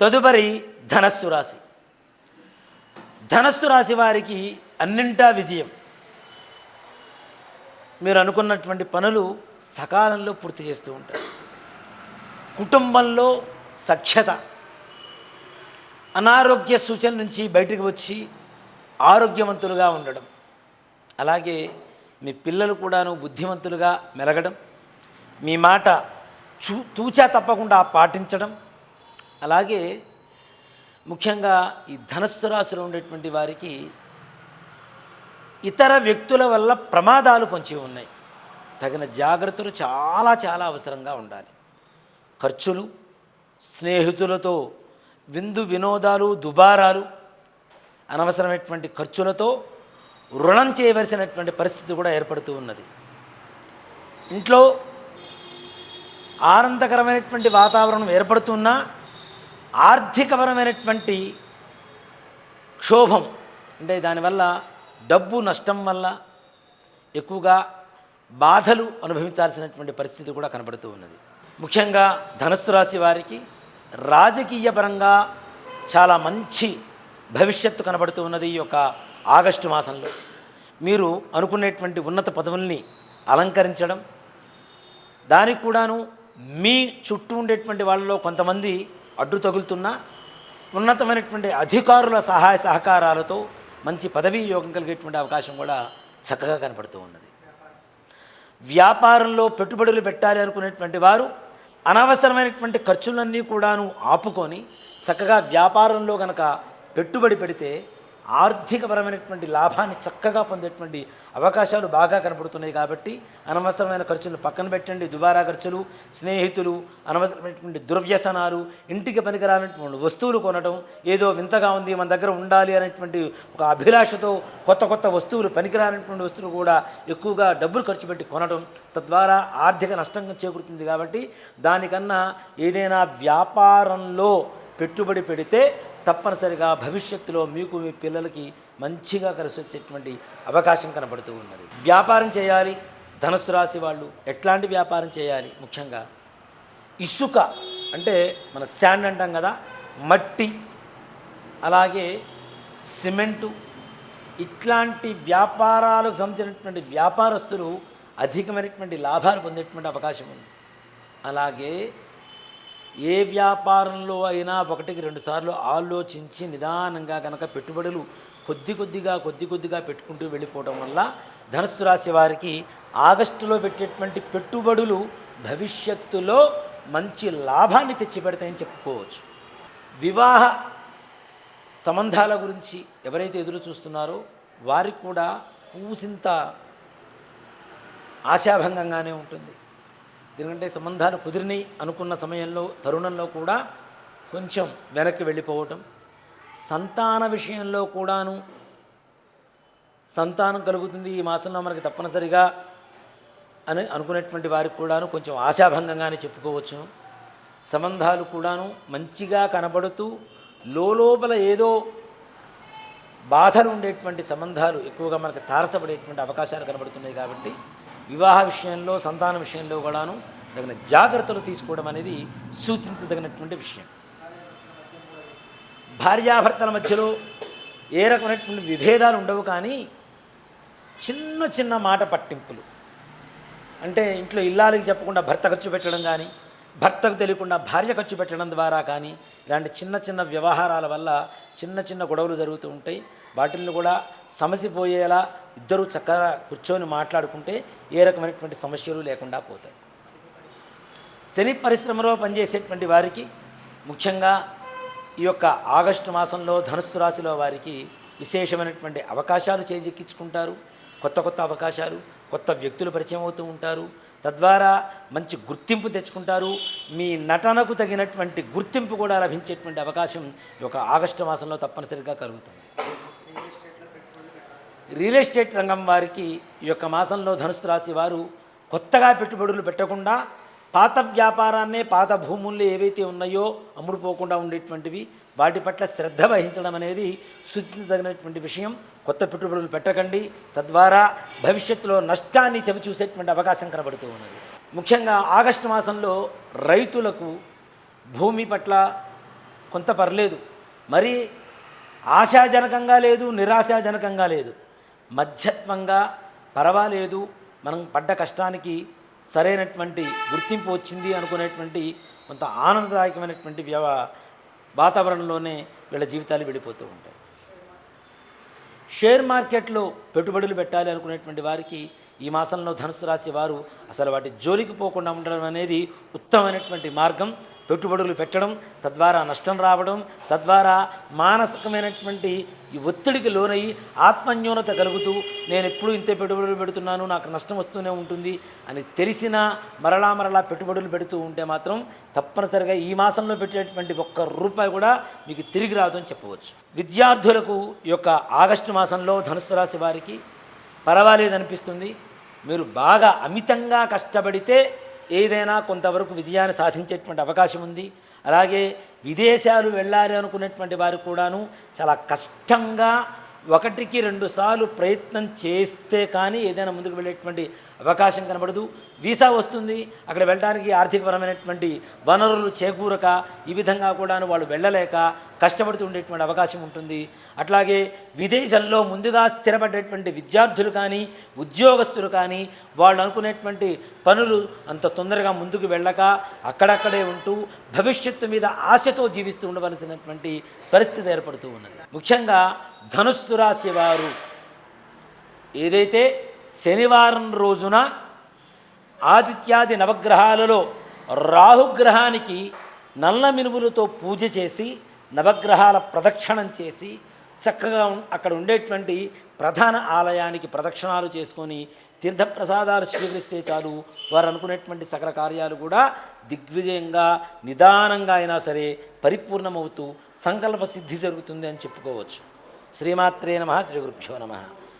తదుపరి ధనస్సు రాశి. ధనస్సు రాశి వారికి అన్నింటా విజయం. మీరు అనుకున్నటువంటి పనులు సకాలంలో పూర్తి చేస్తూ ఉంటారు కుటుంబంలో సఖ్యత అనారోగ్య సూచన నుంచి బయటకు వచ్చి ఆరోగ్యవంతులుగా ఉండడం అలాగే మీ పిల్లలు కూడాను బుద్ధిమంతులుగా మెలగడం మీ మాట చూ తూచా తప్పకుండా పాటించడం అలాగే ముఖ్యంగా ఈ ధనస్సు రాశిలో ఉండేటువంటి వారికి ఇతర వ్యక్తుల వల్ల ప్రమాదాలు పొంచి ఉన్నాయి. తగిన జాగ్రత్తలు చాలా చాలా అవసరంగా ఉండాలి. ఖర్చులు స్నేహితులతో విందు వినోదాలు దుబారాలు అనవసరమైనటువంటి ఖర్చులతో రుణం చేయవలసినటువంటి పరిస్థితి కూడా ఏర్పడుతూ ఉన్నది. ఇంట్లో ఆనందకరమైనటువంటి వాతావరణం ఏర్పడుతున్నా ఆర్థికపరమైనటువంటి క్షోభం. అంటే దానివల్ల డబ్బు నష్టం వల్ల ఎక్కువగా బాధలు అనుభవించాల్సినటువంటి పరిస్థితి కూడా కనబడుతూ ఉన్నది. ముఖ్యంగా ధనస్సు రాశి వారికి రాజకీయపరంగా చాలా మంచి భవిష్యత్తు కనబడుతూ ఉన్నది ఈ యొక్క ఆగస్టు మాసంలో. మీరు అనుకునేటువంటి ఉన్నత పదవుల్ని అలంకరించడం దానికి కూడాను మీ చుట్టూ ఉండేటువంటి వాళ్ళలో కొంతమంది అడ్డు తగులుతున్నా ఉన్నతమైనటువంటి అధికారుల సహాయ సహకారాలతో మంచి పదవీ యోగం కలిగేటువంటి అవకాశం కూడా చక్కగా కనపడుతూ ఉన్నది. వ్యాపారంలో పెట్టుబడులు పెట్టాలి అనుకునేటువంటి వారు అనవసరమైనటువంటి ఖర్చులన్నీ కూడాను ఆపుకొని చక్కగా వ్యాపారంలో కనుక పెట్టుబడి పెడితే ఆర్థికపరమైనటువంటి లాభాన్ని చక్కగా పొందేటువంటి అవకాశాలు బాగా కనపడుతున్నాయి కాబట్టి అనవసరమైన ఖర్చులు పక్కన పెట్టండి. దుబారా ఖర్చులు స్నేహితులు అనవసరమైనటువంటి దుర్వ్యసనాలు ఇంటికి పనికిరానటువంటి వస్తువులు కొనడం ఏదో వింతగా ఉంది మన దగ్గర ఉండాలి అనేటువంటి ఒక అభిలాషతో కొత్త కొత్త వస్తువులు పనికిరానటువంటి వస్తువులు కూడా ఎక్కువగా డబ్బులు ఖర్చు పెట్టి కొనడం తద్వారా ఆర్థిక నష్టం చేకూరుతుంది కాబట్టి దానికన్నా ఏదైనా వ్యాపారంలో పెట్టుబడి పెడితే తప్పనిసరిగా భవిష్యత్తులో మీకు మీ పిల్లలకి మంచిగా కలిసి వచ్చేటువంటి అవకాశం కనబడుతూ ఉన్నది. వ్యాపారం చేయాలి. ధనుసు రాశి వాళ్ళు ఎట్లాంటి వ్యాపారం చేయాలి? ముఖ్యంగా ఇసుక అంటే మన శాండ్ అంటాం కదా మట్టి అలాగే సిమెంటు. ఇట్లాంటి వ్యాపారాలకు సంబంధించినటువంటి వ్యాపారస్తులు అధికమైనటువంటి లాభాలు పొందేటువంటి అవకాశం ఉంది. అలాగే ఏ వ్యాపారంలో అయినా ఒకటికి రెండు సార్లు ఆలోచించి నిదానంగా కనుక పెట్టుబడులు కొద్ది కొద్దిగా కొద్ది కొద్దిగా పెట్టుకుంటూ వెళ్ళిపోవడం వల్ల ధనుస్సు రాశి వారికి ఆగస్టులో పెట్టేటువంటి పెట్టుబడులు భవిష్యత్తులో మంచి లాభాన్ని తెచ్చిపెడతాయని చెప్పుకోవచ్చు. వివాహ సంబంధాల గురించి ఎవరైతే ఎదురు చూస్తున్నారో వారికి కూడా పూసింత ఆశాభంగంగానే ఉంటుంది. ఎందుకంటే సంబంధాలు కుదిరినాయి అనుకున్న సమయంలో తరుణంలో కూడా కొంచెం వెనక్కి వెళ్ళిపోవటం. సంతాన విషయంలో కూడాను సంతానం కలుగుతుంది ఈ మాసంలో మనకి తప్పనిసరిగా అని అనుకునేటువంటి వారికి కూడాను కొంచెం ఆశాభంగంగానే చెప్పుకోవచ్చు. సంబంధాలు కూడాను మంచిగా కనబడుతూ లోపల ఏదో బాధలు ఉండేటువంటి సంబంధాలు ఎక్కువగా మనకు తారసపడేటువంటి అవకాశాలు కనబడుతున్నాయి కాబట్టి వివాహ విషయంలో సంతాన విషయంలో కూడాను తగిన జాగ్రత్తలు తీసుకోవడం అనేది సూచించదగినటువంటి విషయం. భార్యాభర్తల మధ్యలో ఏ రకమైనటువంటి విభేదాలు ఉండవు కానీ చిన్న చిన్న మాట పట్టింపులు. అంటే ఇంట్లో ఇల్లాలకి చెప్పకుండా భర్త ఖర్చు పెట్టడం కానీ భర్తకు తెలియకుండా భార్య ఖర్చు పెట్టడం ద్వారా కానీ ఇలాంటి చిన్న చిన్న వ్యవహారాల వల్ల చిన్న చిన్న గొడవలు జరుగుతూ ఉంటాయి. వాటిని కూడా సమసిపోయేలా ఇద్దరూ చక్కగా కూర్చొని మాట్లాడుకుంటే ఏ రకమైనటువంటి సమస్యలు లేకుండా పోతాయి. శని పరిశ్రమలో పనిచేసేటువంటి వారికి ముఖ్యంగా ఈ యొక్క ఆగస్టు మాసంలో ధనుస్సు రాశిలో వారికి విశేషమైనటువంటి అవకాశాలు చేజిక్కించుకుంటారు. కొత్త కొత్త అవకాశాలు కొత్త వ్యక్తులు పరిచయం అవుతూ ఉంటారు. తద్వారా మంచి గుర్తింపు తెచ్చుకుంటారు. మీ నటనకు తగినటువంటి గుర్తింపు కూడా లభించేటువంటి అవకాశం ఈ యొక్క ఆగస్టు మాసంలో తప్పనిసరిగా కలుగుతుంది. రియల్ ఎస్టేట్ రంగం వారికి ఈ యొక్క మాసంలో ధనుసు రాశి వారు కొత్తగా పెట్టుబడులు పెట్టకుండా పాత వ్యాపారాన్నే పాత భూముల్లో ఏవైతే ఉన్నాయో అమ్ముడుపోకుండా ఉండేటువంటివి వాటి పట్ల శ్రద్ధ వహించడం అనేది సూచించదగినటువంటి విషయం. కొత్త పెట్టుబడులు పెట్టకండి. తద్వారా భవిష్యత్తులో నష్టాన్ని చవి చూసేటువంటి అవకాశం కనబడుతూ ఉన్నది. ముఖ్యంగా ఆగస్టు మాసంలో రైతులకు భూమి పట్ల కొంత పర్లేదు. మరి ఆశాజనకంగా లేదు నిరాశాజనకంగా లేదు. మధ్యత్వంగా పర్వాలేదు. మనం పడ్డ కష్టానికి సరైనటువంటి గుర్తింపు వచ్చింది అనుకునేటువంటి కొంత ఆనందదాయకమైనటువంటి వ్యవ వాతావరణంలోనే వీళ్ళ జీవితాలు వెళ్ళిపోతూ ఉంటాయి. షేర్ మార్కెట్లో పెట్టుబడులు పెట్టాలి అనుకునేటువంటి వారికి ఈ మాసంలో ధనుసు రాశి వారు అసలు వాటి జోలికి పోకుండా ఉండడం అనేది ఉత్తమమైనటువంటి మార్గం. పెట్టుబడులు పెట్టడం తద్వారా నష్టం రావడం తద్వారా మానసికమైనటువంటి ఈ ఒత్తిడికి లోనయ్యి ఆత్మన్యూనత కలుగుతూ నేను ఎప్పుడు ఇంతే పెట్టుబడులు పెడుతున్నాను నాకు నష్టం వస్తూనే ఉంటుంది అని తెలిసినా మరలా మరలా పెట్టుబడులు పెడుతూ ఉంటే మాత్రం తప్పనిసరిగా ఈ మాసంలో పెట్టేటువంటి ఒక్క రూపాయి కూడా మీకు తిరిగి రాదు అని చెప్పవచ్చు. విద్యార్థులకు యొక్క ఆగస్టు మాసంలో ధనుసు రాశి వారికి పర్వాలేదనిపిస్తుంది. మీరు బాగా అమితంగా కష్టపడితే ఏదైనా కొంతవరకు విజయాన్ని సాధించేటువంటి అవకాశం ఉంది. అలాగే విదేశాలు వెళ్ళాలి అనుకునేటువంటి వారు కూడాను చాలా కష్టంగా ఒకటికి రెండు సార్లు ప్రయత్నం చేస్తే కానీ ఏదైనా ముందుకు వెళ్ళేటువంటి అవకాశం కనబడదు. వీసా వస్తుంది. అక్కడ వెళ్ళడానికి ఆర్థికపరమైనటువంటి వనరులు చేకూరక ఈ విధంగా కూడా వాళ్ళు వెళ్ళలేక కష్టపడుతూ ఉండేటువంటి అవకాశం ఉంటుంది. అట్లాగే విదేశాల్లో ముందుగా స్థిరపడేటువంటి విద్యార్థులు కానీ ఉద్యోగస్తులు కానీ వాళ్ళు అనుకునేటువంటి పనులు అంత తొందరగా ముందుకు వెళ్ళక అక్కడక్కడే ఉంటూ భవిష్యత్తు మీద ఆశతో జీవిస్తూ ఉండవలసినటువంటి పరిస్థితి ఏర్పడుతూ ఉన్నది. ముఖ్యంగా ధనుస్సు రాశి వారు ఏదైతే శనివారం రోజున ఆదిత్యాది నవగ్రహాలలో రాహుగ్రహానికి నల్ల మినుములతో పూజ చేసి నవగ్రహాల ప్రదక్షిణం చేసి చక్కగా అక్కడ ఉండేటువంటి ప్రధాన ఆలయానికి ప్రదక్షిణాలు చేసుకొని తీర్థప్రసాదాలు స్వీకరిస్తే చాలు. వారు అనుకునేటువంటి సకల కార్యాలు కూడా దిగ్విజయంగా నిదానంగా అయినా సరే పరిపూర్ణమవుతూ సంకల్ప సిద్ధి జరుగుతుంది అని చెప్పుకోవచ్చు. శ్రీమాత్రే నమ శ్రీ గురుభ్యో నమ.